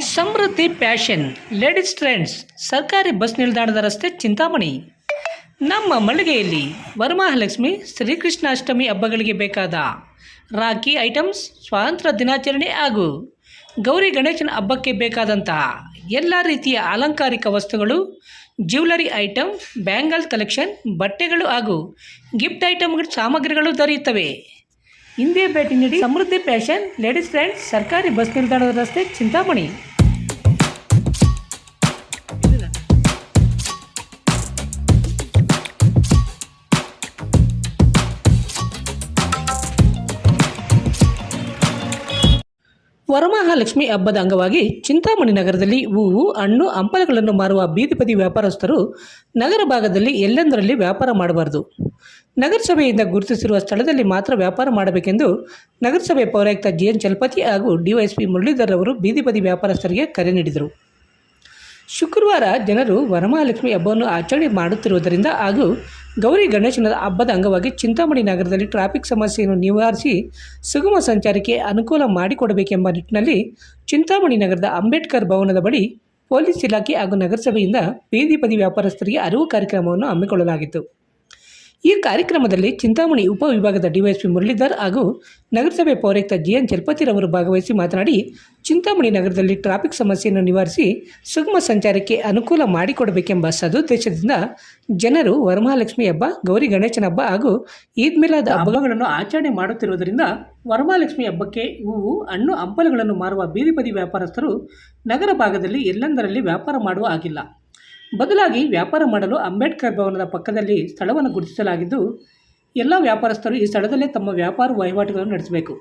ಸಮೃದ್ಧಿ, passion, ladies trends, ಸರ್ಕಾರಿ bus ನಿಲ್ದಾಣದ ರಸ್ತೆ ಚಿಂತಾಮಣಿ. ನಮ್ಮ ಮಳಿಗೆಯಲ್ಲಿ ವರಮಹಾಲಕ್ಷ್ಮಿ ಶ್ರೀಕೃಷ್ಣಾಷ್ಟಮಿ ಹಬ್ಬಗಳಿಗೆ ಬೇಕಾದ ರಾಖಿ ಐಟಮ್ಸ್, ಸ್ವಾತಂತ್ರ್ಯ ದಿನಾಚರಣೆ ಹಾಗೂ ಗೌರಿ ಗಣೇಶನ ಹಬ್ಬಕ್ಕೆ ಬೇಕಾದಂತಹ ಎಲ್ಲ ರೀತಿಯ ಅಲಂಕಾರಿಕ ವಸ್ತುಗಳು ಜ್ಯುವೆಲರಿ ಐಟಮ್, ಬ್ಯಾಂಗಲ್ ಕಲೆಕ್ಷನ್, ಬಟ್ಟೆಗಳು ಹಾಗೂ ಗಿಫ್ಟ್ ಐಟಮ್ಗಳ, ಸಾಮಗ್ರಿಗಳು ದೊರೆಯುತ್ತವೆ. ಹಿಂದೆ ಭೇಟಿ ನೀಡಿ ಸಮೃದ್ಧಿ ಫ್ಯಾಷನ್, ಲೇಡೀಸ್ ಫ್ರೆಂಡ್ಸ್ ಸರ್ಕಾರಿ ಬಸ್ ನಿಲ್ದಾಣದ ರಸ್ತೆ, ಚಿಂತಾಮಣಿ. ವರಮಹಾಲಕ್ಷ್ಮಿ ಹಬ್ಬದ ಅಂಗವಾಗಿ ಚಿಂತಾಮಣಿ ನಗರದಲ್ಲಿ ಹೂವು, ಹಣ್ಣು, ಹಂಪಲುಗಳನ್ನು ಮಾರುವ ಬೀದಿ ಬದಿ ವ್ಯಾಪಾರಸ್ಥರು ನಗರ ಭಾಗದಲ್ಲಿ ಎಲ್ಲೆಂದರಲ್ಲಿ ವ್ಯಾಪಾರ ಮಾಡಬಾರದು. ನಗರಸಭೆಯಿಂದ ಗುರುತಿಸಿರುವ ಸ್ಥಳದಲ್ಲಿ ಮಾತ್ರ ವ್ಯಾಪಾರ ಮಾಡಬೇಕೆಂದು ನಗರಸಭೆ ಪೌರಾಯುಕ್ತ ಜಿಎನ್ ಚಲಪತಿ ಹಾಗೂ ಡಿವೈಎಸ್ಪಿ ಮುರಳೀಧರ್ ಅವರು ಬೀದಿ ಬದಿ ವ್ಯಾಪಾರಸ್ಥರಿಗೆ ಕರೆ ನೀಡಿದರು. ಶುಕ್ರವಾರ ಜನರು ವರಮಹಾಲಕ್ಷ್ಮಿ ಹಬ್ಬವನ್ನು ಆಚರಣೆ ಮಾಡುತ್ತಿರುವುದರಿಂದ ಹಾಗೂ ಗೌರಿ ಗಣೇಶನ ಹಬ್ಬದ ಅಂಗವಾಗಿ ಚಿಂತಾಮಣಿ ನಗರದಲ್ಲಿ ಟ್ರಾಫಿಕ್ ಸಮಸ್ಯೆಯನ್ನು ನಿವಾರಿಸಿ ಸುಗಮ ಸಂಚಾರಕ್ಕೆ ಅನುಕೂಲ ಮಾಡಿಕೊಡಬೇಕೆಂಬ ನಿಟ್ಟಿನಲ್ಲಿ ಚಿಂತಾಮಣಿ ನಗರದ ಅಂಬೇಡ್ಕರ್ ಭವನದ ಬಳಿ ಪೊಲೀಸ್ ಇಲಾಖೆ ಹಾಗೂ ನಗರಸಭೆಯಿಂದ ಬೀದಿ ಬದಿ ವ್ಯಾಪಾರಸ್ಥರಿಗೆ ಅರಿವು ಕಾರ್ಯಕ್ರಮವನ್ನು ಹಮ್ಮಿಕೊಳ್ಳಲಾಗಿತ್ತು. ಈ ಕಾರ್ಯಕ್ರಮದಲ್ಲಿ ಚಿಂತಾಮಣಿ ಉಪವಿಭಾಗದ ಡಿವೈಎಸ್ಪಿ ಮುರಳೀಧರ್ ಹಾಗೂ ನಗರಸಭೆ ಪೌರಾಯುಕ್ತ ಜಿ ಎನ್ ಚಲಪತಿರವರು ಭಾಗವಹಿಸಿ ಮಾತನಾಡಿ ಚಿಂತಾಮಣಿ ನಗರದಲ್ಲಿ ಟ್ರಾಫಿಕ್ ಸಮಸ್ಯೆಯನ್ನು ನಿವಾರಿಸಿ ಸುಗಮ ಸಂಚಾರಕ್ಕೆ ಅನುಕೂಲ ಮಾಡಿಕೊಡಬೇಕೆಂಬ ಸದುದ್ದೇಶದಿಂದ ಜನರು ವರಮಹಾಲಕ್ಷ್ಮಿ ಹಬ್ಬ ಗೌರಿ ಗಣೇಶನ ಹಬ್ಬ ಹಾಗೂ ಈದ್ ಮಿಲಾದ್ ಹಬ್ಬಗಳನ್ನು ಆಚರಣೆ ಮಾಡುತ್ತಿರುವುದರಿಂದ ವರಮಹಾಲಕ್ಷ್ಮಿ ಹಬ್ಬಕ್ಕೆ ಹೂವು ಹಣ್ಣು ಹಂಪಲುಗಳನ್ನು ಮಾರುವ ಬೀದಿ ಬದಿ ವ್ಯಾಪಾರಸ್ಥರು ನಗರ ಭಾಗದಲ್ಲಿ ಎಲ್ಲೆಂದರಲ್ಲಿ ವ್ಯಾಪಾರ ಮಾಡುವ ಆಗಿಲ್ಲ ಬದಲಾಗಿ ವ್ಯಾಪಾರ ಮಾಡಲು ಅಂಬೇಡ್ಕರ್ ಭವನದ ಪಕ್ಕದಲ್ಲಿ ಸ್ಥಳವನ್ನು ಗುರುತಿಸಲಾಗಿದ್ದು, ಎಲ್ಲ ವ್ಯಾಪಾರಸ್ಥರು ಈ ಸ್ಥಳದಲ್ಲೇ ತಮ್ಮ ವ್ಯಾಪಾರ ವಹಿವಾಟುಗಳನ್ನು ನಡೆಸಬೇಕು.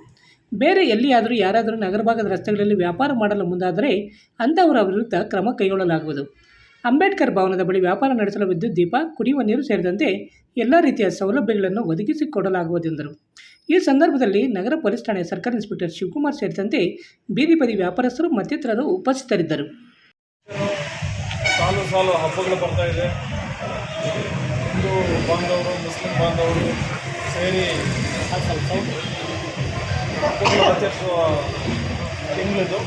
ಬೇರೆ ಎಲ್ಲಿಯಾದರೂ ಯಾರಾದರೂ ನಗರ ಭಾಗದ ರಸ್ತೆಗಳಲ್ಲಿ ವ್ಯಾಪಾರ ಮಾಡಲು ಮುಂದಾದರೆ ಅಂಥವರ ವಿರುದ್ಧ ಕ್ರಮ ಕೈಗೊಳ್ಳಲಾಗುವುದು. ಅಂಬೇಡ್ಕರ್ ಭವನದ ಬಳಿ ವ್ಯಾಪಾರ ನಡೆಸಲು ವಿದ್ಯುತ್ ದೀಪ, ಕುಡಿಯುವ ನೀರು ಸೇರಿದಂತೆ ಎಲ್ಲ ರೀತಿಯ ಸೌಲಭ್ಯಗಳನ್ನು ಒದಗಿಸಿಕೊಡಲಾಗುವುದೆಂದರು ಈ ಸಂದರ್ಭದಲ್ಲಿ ನಗರ ಪೊಲೀಸ್ ಠಾಣೆಯ ಸರ್ಕಾರಿ ಇನ್ಸ್ಪೆಕ್ಟರ್ ಶಿವಕುಮಾರ್ ಸೇರಿದಂತೆ ಬೀದಿ ಬದಿ ವ್ಯಾಪಾರಸ್ಥರು ಮತ್ತಿತರರು ಉಪಸ್ಥಿತರಿದ್ದರು. ಸಾಲು ಹಬ್ಬಗಳು ಬರ್ತಾ ಇದೆ. ಹಿಂದೂ ಬಾಂಧವರು ಮುಸ್ಲಿಂ ಬಾಂಧವರು ಸೇರಿ ಹಬ್ಬಗಳು ಆಚರಿಸುವ ತಿಂಗಳಿದು.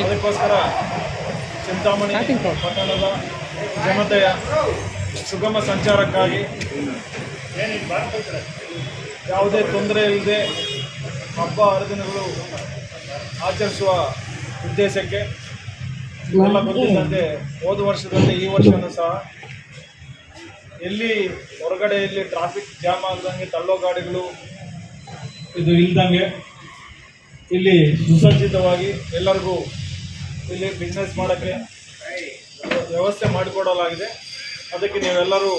ಅದಕ್ಕೋಸ್ಕರ ಚಿಂತಾಮಣಿ ಪಟ್ಟಣದ ಜನತೆಯ ಸುಗಮ ಸಂಚಾರಕ್ಕಾಗಿ ಯಾವುದೇ ತೊಂದರೆ ಇಲ್ಲದೆ ಹಬ್ಬ ಹರಿದಿನಗಳು ಆಚರಿಸುವ ಉದ್ದೇಶಕ್ಕೆ ಎಲ್ಲ ಗೊತ್ತಿದ್ದಂತೆ ಹೋದ ವರ್ಷದಲ್ಲಿ ಈ ವರ್ಷನೂ ಸಹ ಎಲ್ಲಿ ಹೊರಗಡೆಯಲ್ಲಿ ಟ್ರಾಫಿಕ್ ಜಾಮ್ ಆಗದಂಗೆ ತಳ್ಳೋ ಗಾಡಿಗಳು ಇದು ಇಲ್ದಂಗೆ ಇಲ್ಲಿ ಸುಸಜ್ಜಿತವಾಗಿ ಎಲ್ಲರಿಗೂ ಇಲ್ಲಿ ಬಿಸ್ನೆಸ್ ಮಾಡೋಕ್ಕೆ ವ್ಯವಸ್ಥೆ ಮಾಡಿಕೊಡಲಾಗಿದೆ. ಅದಕ್ಕೆ ನೀವೆಲ್ಲರೂ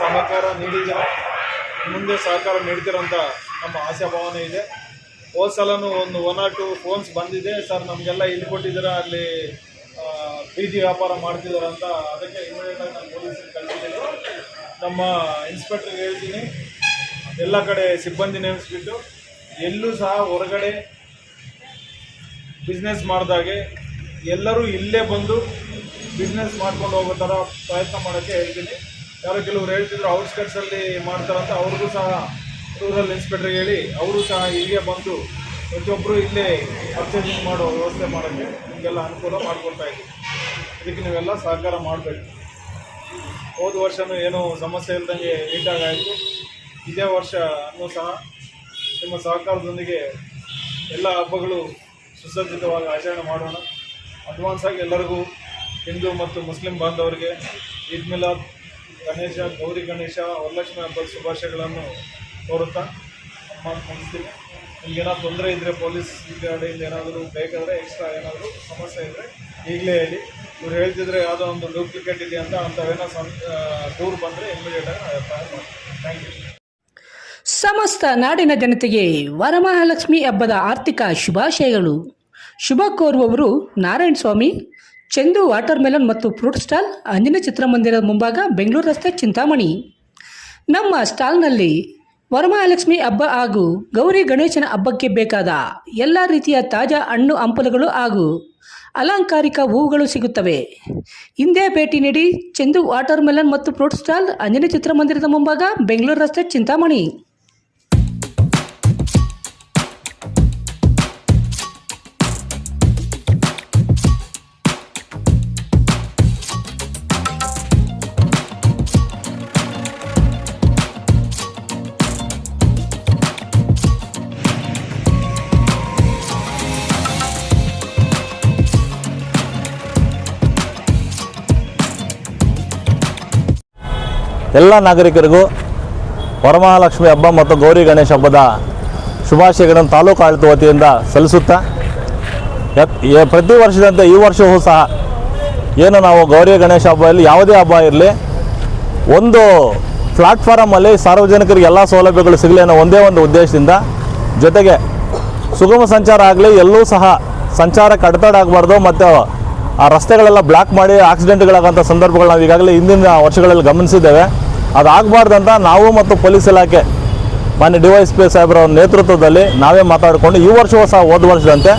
ಸಹಕಾರ ನೀಡಿದ್ದೀರ. ಮುಂದೆ ಸಹಕಾರ ನೀಡ್ತೀರಂತ ನಮ್ಮ ಆಶಾಭಾವನೆ ಇದೆ. ಹೋದ ಸಲನೂ ಒಂದು ಒನ್ ಆರ್ ಟು ಫೋನ್ಸ್ ಬಂದಿದೆ. ಸರ್, ನಮಗೆಲ್ಲ ಇಲ್ಲಿ ಕೊಟ್ಟಿದ್ದೀರಾ? ಅಲ್ಲಿ ಬೀದಿ ವ್ಯಾಪಾರ ಮಾಡ್ತಿದ್ದಾರೆ ಅಂತ ಅದಕ್ಕೆ ಇಮಿಡಿಯೇಟಾಗಿ ನಾನು ಪೊಲೀಸರಿಗೆ ಕಳಿಸಿದ್ದೀನಿ ನಮ್ಮ ಇನ್ಸ್ಪೆಕ್ಟರ್ಗೆ ಹೇಳ್ತೀನಿ. ಎಲ್ಲ ಕಡೆ ಸಿಬ್ಬಂದಿ ನೇಮಿಸ್ಬಿಟ್ಟು ಎಲ್ಲೂ ಸಹ ಹೊರಗಡೆ ಬಿಸ್ನೆಸ್ ಮಾಡಿದಾಗೆ ಎಲ್ಲರೂ ಇಲ್ಲೇ ಬಂದು ಬಿಸ್ನೆಸ್ ಮಾಡ್ಕೊಂಡು ಹೋಗೋ ಥರ ಪ್ರಯತ್ನ ಮಾಡೋಕ್ಕೆ ಹೇಳ್ತೀನಿ. ಯಾರೋ ಕೆಲವರು ಹೇಳ್ತಿದ್ರು ಔಟ್ಸ್ಕಟ್ಸಲ್ಲಿ ಮಾಡ್ತಾರಂತ, ಅವ್ರಿಗೂ ಸಹ ರೂರಲ್ ಇನ್ಸ್ಪೆಕ್ಟ್ರಿಗೆ ಹೇಳಿ, ಅವರು ಸಹ ಇಲ್ಲಿಗೆ ಬಂದು ಪ್ರತಿಯೊಬ್ಬರು ಇಲ್ಲೇ ಪರ್ಚೇಸಿಂಗ್ ಮಾಡೋ ವ್ಯವಸ್ಥೆ ಮಾಡೋಕ್ಕೆ ನಿಮಗೆಲ್ಲ ಅನುಕೂಲ ಮಾಡಿಕೊಡ್ತಾ ಇದ್ದೀವಿ. ಇದಕ್ಕೆ ನೀವೆಲ್ಲ ಸಹಕಾರ ಮಾಡಬೇಕು. ಹೋದ ವರ್ಷವೂ ಏನೂ ಸಮಸ್ಯೆ ಇಲ್ದಂಗೆ ನೀಟಾಗಾಯಿತು ಇದೇ ವರ್ಷ ಅನ್ನೂ ಸಹ ನಿಮ್ಮ ಸಹಕಾರದೊಂದಿಗೆ ಎಲ್ಲ ಹಬ್ಬಗಳು ಸುಸಜ್ಜಿತವಾಗಿ ಆಚರಣೆ ಮಾಡೋಣ. ಅಡ್ವಾನ್ಸ್ ಆಗಿ ಎಲ್ಲರಿಗೂ ಹಿಂದೂ ಮತ್ತು ಮುಸ್ಲಿಂ ಬಾಂಧವರಿಗೆ ಈದ್ ಮಿಲಾದ್, ಗಣೇಶ, ಗೌರಿ ಗಣೇಶ, ವರಲಕ್ಷ್ಮಿ ಹಬ್ಬದ ಶುಭಾಶಯಗಳನ್ನು ಕೋರುತ್ತಾ ಮಾತು ಮುಗಿಸ್ತೀನಿ ನಿಮ್ಗೇನಾದ್ರು ತೊಂದರೆ ಇದ್ದರೆ ಪೊಲೀಸ್ ಕಡೆಯಿಂದ ಏನಾದರೂ ಬೇಕಾದರೆ ಎಕ್ಸ್ಟ್ರಾ ಏನಾದರೂ ಸಮಸ್ಯೆ ಇದ್ದರೆ ಈಗಲೇ ಹೇಳಿ. ಇವ್ರು ಹೇಳ್ತಿದ್ರೆ ಯಾವುದೋ ಒಂದು ಡೂಪ್ಲಿಕೇಟ್ ಇದೆ ಅಂತ ಅಂಥವೇನೋ ಸಂ ದೂರು ಬಂದರೆ ಇಮಿಡಿಯೇಟಾಗಿ ನಾವು ಎಫ್ ಐ ಆರ್ ಮಾಡ್ತೀವಿ. ಥ್ಯಾಂಕ್ ಯು ಸಮಸ್ತ ನಾಡಿನ ಜನತೆಗೆ ವರಮಹಾಲಕ್ಷ್ಮಿ ಹಬ್ಬದ ಆರ್ಥಿಕ ಶುಭಾಶಯಗಳು. ಶುಭ ಕೋರುವವರು ನಾರಾಯಣ ಸ್ವಾಮಿ, ಚಂದು ವಾಟರ್ ಮೆಲನ್ ಮತ್ತು ಫ್ರೂಟ್ ಸ್ಟಾಲ್ ಅಂಜನ ಚಿತ್ರಮಂದಿರದ ಮುಂಭಾಗ ಬೆಂಗಳೂರು ರಸ್ತೆ ಚಿಂತಾಮಣಿ. ನಮ್ಮ ಸ್ಟಾಲ್ನಲ್ಲಿ ವರಮಹಾಲಕ್ಷ್ಮಿ ಹಬ್ಬ ಹಾಗೂ ಗೌರಿ ಗಣೇಶನ ಹಬ್ಬಕ್ಕೆ ಬೇಕಾದ ಎಲ್ಲ ರೀತಿಯ ತಾಜಾ ಹಣ್ಣು ಹಂಪಲುಗಳು ಹಾಗೂ ಅಲಂಕಾರಿಕ ಹೂವುಗಳು ಸಿಗುತ್ತವೆ. ಹಿಂದೆ ಭೇಟಿ ನೀಡಿ ಚೆಂದು ವಾಟರ್ ಮೆಲನ್ ಮತ್ತು ಫ್ರೂಟ್ ಸ್ಟಾಲ್ ಅಂಜನಿ ಚಿತ್ರಮಂದಿರದ ಮುಂಭಾಗ, ಬೆಂಗಳೂರು ರಸ್ತೆ, ಚಿಂತಾಮಣಿ. ಎಲ್ಲ ನಾಗರಿಕರಿಗೂ ವರಮಹಾಲಕ್ಷ್ಮಿ ಹಬ್ಬ ಮತ್ತು ಗೌರಿ ಗಣೇಶ ಹಬ್ಬದ ಶುಭಾಶಯಗಳನ್ನು ತಾಲೂಕು ಆಡಳಿತ ವತಿಯಿಂದ ಸಲ್ಲಿಸುತ್ತಾ ಪ್ರತಿ ವರ್ಷದಂತೆ ಈ ವರ್ಷವೂ ಸಹ ಏನು ನಾವು ಗೌರಿ ಗಣೇಶ ಹಬ್ಬದಲ್ಲಿ ಯಾವುದೇ ಹಬ್ಬ ಇರಲಿ, ಒಂದು ಪ್ಲಾಟ್ಫಾರಮಲ್ಲಿ ಸಾರ್ವಜನಿಕರಿಗೆ ಎಲ್ಲ ಸೌಲಭ್ಯಗಳು ಸಿಗಲಿ ಅನ್ನೋ ಒಂದೇ ಒಂದು ಉದ್ದೇಶದಿಂದ ಜೊತೆಗೆ ಸುಗಮ ಸಂಚಾರ ಆಗಲಿ, ಎಲ್ಲೂ ಸಹ ಸಂಚಾರಕ್ಕೆ ಅಡೆತಡೆ ಆಗಬಾರ್ದು ಮತ್ತು ಆ ರಸ್ತೆಗಳೆಲ್ಲ ಬ್ಲಾಕ್ ಮಾಡಿ ಆಕ್ಸಿಡೆಂಟ್ಗಳಾಗಂಥ ಸಂದರ್ಭಗಳು ನಾವು ಈಗಾಗಲೇ ಹಿಂದಿನ ವರ್ಷಗಳಲ್ಲಿ ಗಮನಿಸಿದ್ದೇವೆ. ಅದಾಗಬಾರ್ದಂತ ನಾವು ಮತ್ತು ಪೊಲೀಸ್ ಇಲಾಖೆ ಮಾನ್ಯ ಡಿ ವೈ ಎಸ್ ಪಿ ಸಾಹೇಬರ ನೇತೃತ್ವದಲ್ಲಿ ನಾವೇ ಮಾತಾಡಿಕೊಂಡು ಈ ವರ್ಷವೂ ಸಹ ಹೋದ ವರ್ಷದಂತೆ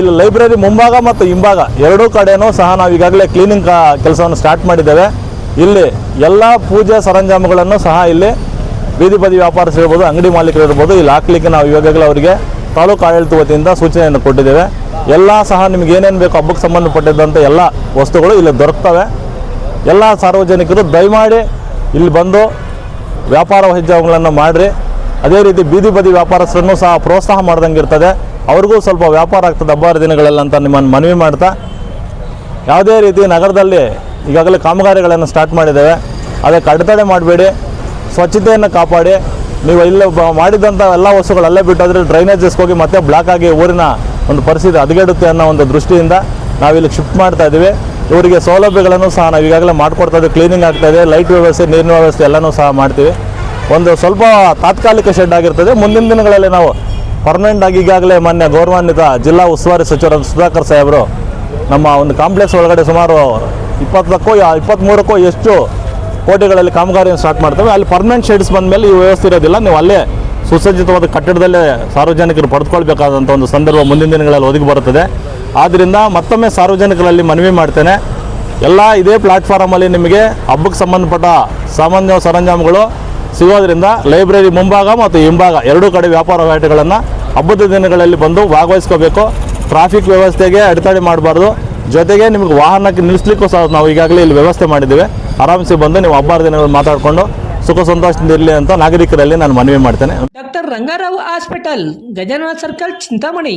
ಇಲ್ಲಿ ಲೈಬ್ರರಿ ಮುಂಭಾಗ ಮತ್ತು ಹಿಂಭಾಗ ಎರಡೂ ಕಡೆಯೂ ಸಹ ನಾವು ಈಗಾಗಲೇ ಕ್ಲೀನಿಂಗ್ ಕೆಲಸವನ್ನು ಸ್ಟಾರ್ಟ್ ಮಾಡಿದ್ದೇವೆ. ಇಲ್ಲಿ ಎಲ್ಲ ಪೂಜೆ ಸರಂಜಾಮುಗಳನ್ನು ಸಹ ಇಲ್ಲಿ ಬೀದಿ ಬದಿ ವ್ಯಾಪಾರಸ್ಥರಿರ್ಬೋದು ಅಂಗಡಿ ಮಾಲೀಕರು ಇರ್ಬೋದು, ಇಲ್ಲಿ ಹಾಕ್ಲಿಕ್ಕೆ ನಾವು ಇವಾಗಲೇ ಅವರಿಗೆ ತಾಲೂಕು ಆಡಳಿತ ವತಿಯಿಂದ ಸೂಚನೆಯನ್ನು ಕೊಟ್ಟಿದ್ದೇವೆ. ಎಲ್ಲ ಸಹ ನಿಮ್ಗೆ ಏನೇನು ಬೇಕು ಹಬ್ಬಕ್ಕೆ ಸಂಬಂಧಪಟ್ಟಿದ್ದಂಥ ಎಲ್ಲ ವಸ್ತುಗಳು ಇಲ್ಲಿ ದೊರಕ್ತವೆ. ಎಲ್ಲ ಸಾರ್ವಜನಿಕರು ದಯಮಾಡಿ ಇಲ್ಲಿ ಬಂದು ವ್ಯಾಪಾರ ಹೆಜ್ಜೆಗಳನ್ನು ಮಾಡಿರಿ. ಅದೇ ರೀತಿ ಬೀದಿ ಬದಿ ವ್ಯಾಪಾರಸ್ಥರನ್ನು ಸಹ ಪ್ರೋತ್ಸಾಹ ಮಾಡ್ದಂಗೆ ಇರ್ತದೆ. ಅವ್ರಿಗೂ ಸ್ವಲ್ಪ ವ್ಯಾಪಾರ ಆಗ್ತದೆ ಹಬ್ಬಾರ ದಿನಗಳಲ್ಲಿ ಅಂತ ನಿಮ್ಮನ್ನು ಮನವಿ ಮಾಡ್ತಾ. ಯಾವುದೇ ರೀತಿ ನಗರದಲ್ಲಿ ಈಗಾಗಲೇ ಕಾಮಗಾರಿಗಳನ್ನು ಸ್ಟಾರ್ಟ್ ಮಾಡಿದ್ದೇವೆ. ಅದಕ್ಕೆ ಅಡೆತಡೆ ಮಾಡಬೇಡಿ. ಸ್ವಚ್ಛತೆಯನ್ನು ಕಾಪಾಡಿ. ನೀವು ಇಲ್ಲಿ ಮಾಡಿದಂಥ ಎಲ್ಲ ವಸ್ತುಗಳು ಬಿಟ್ಟಾದರೆ ಡ್ರೈನೇಜಸ್ಗೆ ಹೋಗಿ ಮತ್ತೆ ಬ್ಲಾಕ್ ಆಗಿ ಊರಿನ ಒಂದು ಪರಿಸ್ಥಿತಿ ಹದಗೆಡುತ್ತೆ ಅನ್ನೋ ಒಂದು ದೃಷ್ಟಿಯಿಂದ ನಾವಿಲ್ಲಿ ಶಿಫ್ಟ್ ಮಾಡ್ತಾ ಇದ್ದೀವಿ. ಇವರಿಗೆ ಸೌಲಭ್ಯಗಳನ್ನು ಸಹ ನಾವು ಈಗಾಗಲೇ ಮಾಡಿಕೊಡ್ತಾ ಇದ್ದೀವಿ. ಕ್ಲೀನಿಂಗ್ ಇದೆ ಲೈಟ್ ವ್ಯವಸ್ಥೆ, ನೀರಿನ ವ್ಯವಸ್ಥೆ ಎಲ್ಲನೂ ಸಹ ಮಾಡ್ತೀವಿ. ಒಂದು ಸ್ವಲ್ಪ ತಾತ್ಕಾಲಿಕ ಶೆಡ್ ಆಗಿರ್ತದೆ. ಮುಂದಿನ ದಿನಗಳಲ್ಲಿ ನಾವು ಪರ್ಮನೆಂಟ್ ಆಗಿ ಈಗಾಗಲೇ ಮೊನ್ನೆ ಗೌರವಾನ್ವಿತ ಜಿಲ್ಲಾ ಉಸ್ತುವಾರಿ ಸಚಿವರು ಸುಧಾಕರ್ ಸಾಹೇಬರು ನಮ್ಮ ಒಂದು ಕಾಂಪ್ಲೆಕ್ಸ್ ಒಳಗಡೆ ಸುಮಾರು ಇಪ್ಪತ್ತಕ್ಕೂ ಇಪ್ಪತ್ತ್ಮೂರಕ್ಕೂ ಎಷ್ಟು ಕೋಟಿಗಳಲ್ಲಿ ಕಾಮಗಾರಿಯನ್ನು ಸ್ಟಾರ್ಟ್ ಮಾಡ್ತೇವೆ. ಅಲ್ಲಿ ಪರ್ಮನೆಂಟ್ ಶೆಡ್ಸ್ ಬಂದ ಮೇಲೆ ಈ ವ್ಯವಸ್ಥೆ ಇರೋದಿಲ್ಲ. ನೀವು ಅಲ್ಲೇ ಸುಸಜ್ಜಿತವಾದ ಕಟ್ಟಡದಲ್ಲೇ ಸಾರ್ವಜನಿಕರು ಪಡೆದುಕೊಳ್ಬೇಕಾದಂಥ ಒಂದು ಸಂದರ್ಭ ಮುಂದಿನ ದಿನಗಳಲ್ಲಿ ಒದಗಿ ಬರುತ್ತದೆ. ಆದ್ದರಿಂದ ಮತ್ತೊಮ್ಮೆ ಸಾರ್ವಜನಿಕರಲ್ಲಿ ಮನವಿ ಮಾಡ್ತೇನೆ. ಎಲ್ಲ ಇದೇ ಪ್ಲಾಟ್ಫಾರಮಲ್ಲಿ ನಿಮಗೆ ಹಬ್ಬಕ್ಕೆ ಸಂಬಂಧಪಟ್ಟ ಸಾಮಾನ್ಯ ಸರಂಜಾಮುಗಳು ಸಿಗೋದ್ರಿಂದ ಲೈಬ್ರರಿ ಮುಂಭಾಗ ಮತ್ತು ಹಿಂಭಾಗ ಎರಡೂ ಕಡೆ ವ್ಯಾಪಾರ ವಹಿವಾಟುಗಳನ್ನು ಹಬ್ಬದ ದಿನಗಳಲ್ಲಿ ಬಂದು ಭಾಗವಹಿಸ್ಕೋಬೇಕು. ಟ್ರಾಫಿಕ್ ವ್ಯವಸ್ಥೆಗೆ ಅಡೆತಡೆ ಮಾಡಬಾರ್ದು. ಜೊತೆಗೆ ನಿಮಗೆ ವಾಹನಕ್ಕೆ ನಿಲ್ಲಿಸ್ಲಿಕ್ಕೂ ಸಹ ನಾವು ಈಗಾಗಲೇ ಇಲ್ಲಿ ವ್ಯವಸ್ಥೆ ಮಾಡಿದ್ದೇವೆ. ಆರಾಮ್ಸೆ ಬಂದು ನೀವು ಹಬ್ಬದ ದಿನಗಳು ಮಾತಾಡಿಕೊಂಡು ಸುಖ ಸಂತೋಷದಿಂದ ಇರಲಿ ಅಂತ ನಾಗರಿಕರಲ್ಲಿ ನಾನು ಮನವಿ ಮಾಡ್ತೇನೆ. Doctor Rangarao hospital, Gajanana circle, Chintamani.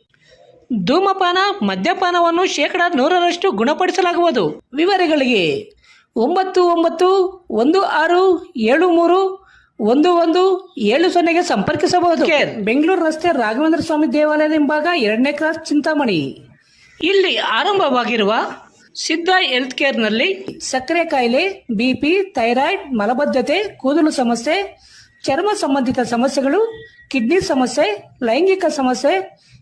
ಧೂಮಪಾನ ಮದ್ಯಪಾನವನ್ನು ಶೇಕಡ ನೂರರಷ್ಟು ಗುಣಪಡಿಸಲಾಗುವುದು. ವಿವರಗಳಿಗೆ ಒಂಬತ್ತು ಒಂಬತ್ತು ಒಂದು ಆರು ಏಳು ಮೂರು ಒಂದು ಒಂದು ಏಳು ಸೊನ್ನೆಗೆ ಸಂಪರ್ಕಿಸಬಹುದು. ಬೆಂಗಳೂರು ರಸ್ತೆ ರಾಘವೇಂದ್ರ ಸ್ವಾಮಿ ದೇವಾಲಯದ ಹಿಂಭಾಗ ಎರಡನೇ ಕ್ರಾಸ್ ಚಿಂತಾಮಣಿ. ಇಲ್ಲಿ ಆರಂಭವಾಗಿರುವ ಸಿದ್ಧ ಹೆಲ್ತ್ ಕೇರ್ನಲ್ಲಿ ಸಕ್ಕರೆ ಕಾಯಿಲೆ ಬಿಪಿ ಥೈರಾಯ್ಡ್ ಮಲಬದ್ಧತೆ ಕೂದಲು ಸಮಸ್ಯೆ ಚರ್ಮ ಸಂಬಂಧಿತ ಸಮಸ್ಯೆಗಳು ಕಿಡ್ನಿ ಸಮಸ್ಯೆ ಲೈಂಗಿಕ ಸಮಸ್ಯೆ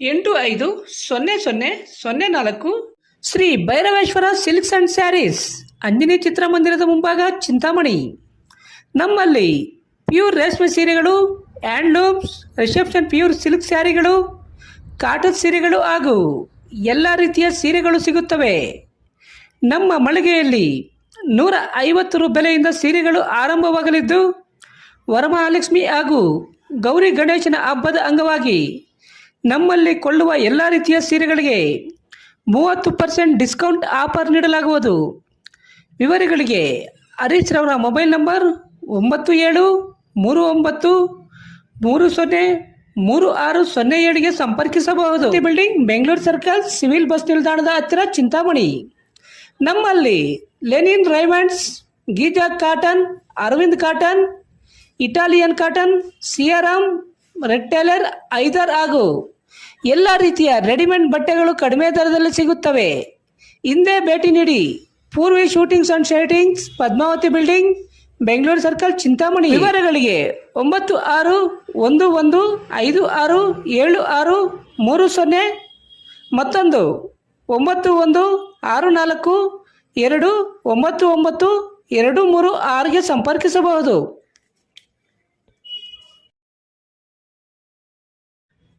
ಎಂಟು ಐದು ಸೊನ್ನೆ ಸೊನ್ನೆ ಸೊನ್ನೆ ನಾಲ್ಕು Shri Bhairaveshwara silks and sarees, Anjani ಚಿತ್ರಮಂದಿರದ ಮುಂಭಾಗ ಚಿಂತಾಮಣಿ. ನಮ್ಮಲ್ಲಿ ಪ್ಯೂರ್ ರೇಷ್ಮೆ ಸೀರೆಗಳು, ಹ್ಯಾಂಡ್ಲೂಮ್ಸ್, ರಿಸೆಪ್ಷನ್ ಪ್ಯೂರ್ ಸಿಲ್ಕ್ ಸ್ಯಾರಿಗಳು, ಕಾಟನ್ ಸೀರೆಗಳು ಹಾಗೂ ಎಲ್ಲ ರೀತಿಯ ಸೀರೆಗಳು ಸಿಗುತ್ತವೆ. ನಮ್ಮ ಮಳಿಗೆಯಲ್ಲಿ ನೂರ ಐವತ್ತು ರು ಬೆಲೆಯಿಂದ ಸೀರೆಗಳು ಆರಂಭವಾಗಲಿದ್ದು, ವರಮಹಾಲಕ್ಷ್ಮಿ ಹಾಗೂ ಗೌರಿ ಗಣೇಶನ ಹಬ್ಬದ ಅಂಗವಾಗಿ ನಮ್ಮಲ್ಲಿ ಕೊಳ್ಳುವ ಎಲ್ಲ ರೀತಿಯ ಸೀರೆಗಳಿಗೆ ಮೂವತ್ತು ಪರ್ಸೆಂಟ್ ಡಿಸ್ಕೌಂಟ್ ಆಫರ್ ನೀಡಲಾಗುವುದು. ವಿವರಗಳಿಗೆ ಹರೀಶ್ ರವರ ಮೊಬೈಲ್ ನಂಬರ್ ಒಂಬತ್ತು ಏಳು ಮೂರು ಒಂಬತ್ತು ಮೂರು ಸೊನ್ನೆ ಮೂರು ಆರು ಸೊನ್ನೆ ಏಳಿಗೆ ಸಂಪರ್ಕಿಸಬಹುದು. Building Bengaluru circle civil bus ನಿಲ್ದಾಣದ ಹತ್ತಿರ ಚಿಂತಾಮಣಿ. ನಮ್ಮಲ್ಲಿ linen Raymonds Giza cotton Arvind cotton Italian cotton Siyaram red tailor ಐದರ್ ಹಾಗೂ ಎಲ್ಲ ರೀತಿಯ ರೆಡಿಮೇಡ್ ಬಟ್ಟೆಗಳು ಕಡಿಮೆ ದರದಲ್ಲಿ ಸಿಗುತ್ತವೆ. ಹಿಂದೆ ಭೇಟಿ ನೀಡಿ. Purvi suitings and shirtings Padmavati building, Bengaluru circle, Chintamani. ವಿವರಗಳಿಗೆ ಒಂಬತ್ತು ಆರು ಒಂದು ಒಂದು ಐದು ಆರು ಏಳು ಆರು ಮೂರು ಸೊನ್ನೆ ಮತ್ತೊಂದು ಒಂಬತ್ತು ಒಂದು ಆರು ನಾಲ್ಕು ಎರಡು ಒಂಬತ್ತು ಒಂಬತ್ತು ಎರಡು ಮೂರು ಆರಿಗೆ ಸಂಪರ್ಕಿಸಬಹುದು.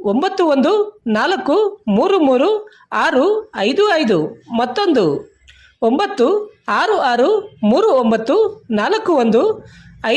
ಒಂಬತ್ತು ಒಂದು, ನಾಲ್ಕು, ಮೂರು ಮೂರು, ಆರು, ಐದು ಐದು. ಮತ್ತೊಂದು, ಒಂಬತ್ತು, ಆರು ಆರು, ಮೂರು, ಒಂಬತ್ತು, ನಾಲ್ಕು, ಒಂದು